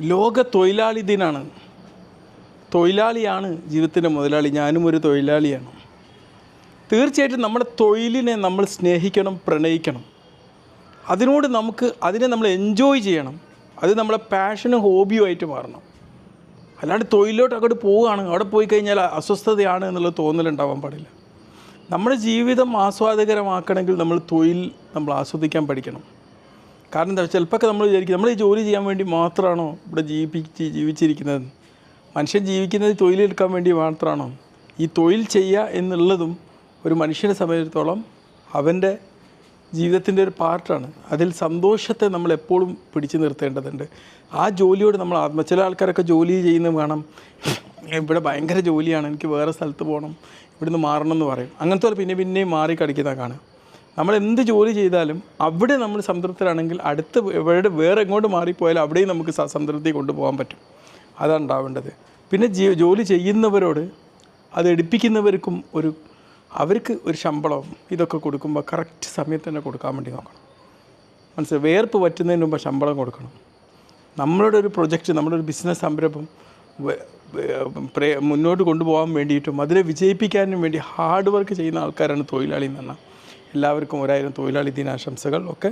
ലോക തൊഴിലാളി ദിനാണ് തൊഴിലാളിയാണ് ജീവിതത്തിന്റെ മുതലാളി. ഞാനും ഒരു തൊഴിലാളിയാണ്. തീർച്ചയായിട്ടും നമ്മുടെ തൊഴിലിനെ നമ്മൾ സ്നേഹിക്കണം പ്രണയിക്കണം. അതിനോട് നമുക്ക് അതിനെ നമ്മൾ എൻജോയ് ചെയ്യണം. അത് നമ്മളെ പാഷനും ഹോബിയും ആയിട്ട് മാറണം. അല്ലാണ്ട് തൊഴിലോട്ട് അങ്ങോട്ട് പോവുകയാണ്. അവിടെ പോയി കഴിഞ്ഞാൽ അസ്വസ്ഥതയാണ് എന്നുള്ള തോന്നലുണ്ടാവാൻ പാടില്ല. നമ്മുടെ ജീവിതം ആസ്വാദകരമാക്കണമെങ്കിൽ നമ്മൾ തൊഴിൽ നമ്മൾ ആസ്വദിക്കാൻ പഠിക്കണം. കാരണം എന്താ ചിലപ്പോൾ നമ്മൾ വിചാരിക്കും നമ്മൾ ഈ ജോലി ചെയ്യാൻ വേണ്ടി മാത്രമാണോ ഇവിടെ ജീവിപ്പിച്ച് ജീവിച്ചിരിക്കുന്നത്? മനുഷ്യൻ ജീവിക്കുന്നത് തൊഴിലെടുക്കാൻ വേണ്ടി മാത്രമാണോ? ഈ തൊഴിൽ ചെയ്യുക എന്നുള്ളതും ഒരു മനുഷ്യനെ സംബന്ധിച്ചിടത്തോളം അവന്റെ ജീവിതത്തിന്റെ ഒരു പാർട്ടാണ്. അതിൽ സന്തോഷത്തെ നമ്മൾ എപ്പോഴും പിടിച്ചു നിർത്തേണ്ടതുണ്ട്. ആ ജോലിയോട് നമ്മൾ ആത്മ ചില ആൾക്കാരൊക്കെ ജോലി ചെയ്യുന്നത് വേണം ഇവിടെ ഭയങ്കര ജോലിയാണ് എനിക്ക് വേറെ സ്ഥലത്ത് പോകണം ഇവിടുന്ന് മാറണം എന്ന് പറയും. അങ്ങനത്തെ പിന്നെ പിന്നെയും മാറി കളിക്കുന്ന കാണാം നമ്മൾ എന്ത് ജോലി ചെയ്താലും അവിടെ നമ്മൾ സംതൃപ്തരാണെങ്കിൽ അടുത്ത് എവിടെ വേറെ എങ്ങോട്ട് മാറിപ്പോയാലും അവിടെയും നമുക്ക് സംതൃപ്തി കൊണ്ടുപോകാൻ പറ്റും. അതാണ് ഉണ്ടാവേണ്ടത്. പിന്നെ ജോലി ചെയ്യുന്നവരോട് അത് എടുപ്പിക്കുന്നവർക്കും ഒരു അവർക്ക് ഒരു ശമ്പളവും ഇതൊക്കെ കൊടുക്കുമ്പോൾ കറക്റ്റ് സമയത്ത് തന്നെ കൊടുക്കാൻ വേണ്ടി നോക്കണം. മനസ്സിലായി? വേർപ്പ് പറ്റുന്നതിന് മുമ്പ് ശമ്പളം കൊടുക്കണം. നമ്മളുടെ ഒരു പ്രൊജക്റ്റ് നമ്മുടെ ഒരു ബിസിനസ് സംരംഭം മുന്നോട്ട് കൊണ്ടുപോകാൻ വേണ്ടിയിട്ടും അതിനെ വിജയിപ്പിക്കാനും വേണ്ടി ഹാർഡ് വർക്ക് ചെയ്യുന്ന ആൾക്കാരാണ് തൊഴിലാളി എന്ന് പറഞ്ഞാൽ എല്ലാവർക്കും ഒരായിരം തൊഴിലാളി ദിനാശംസകൾ. ഒക്കെ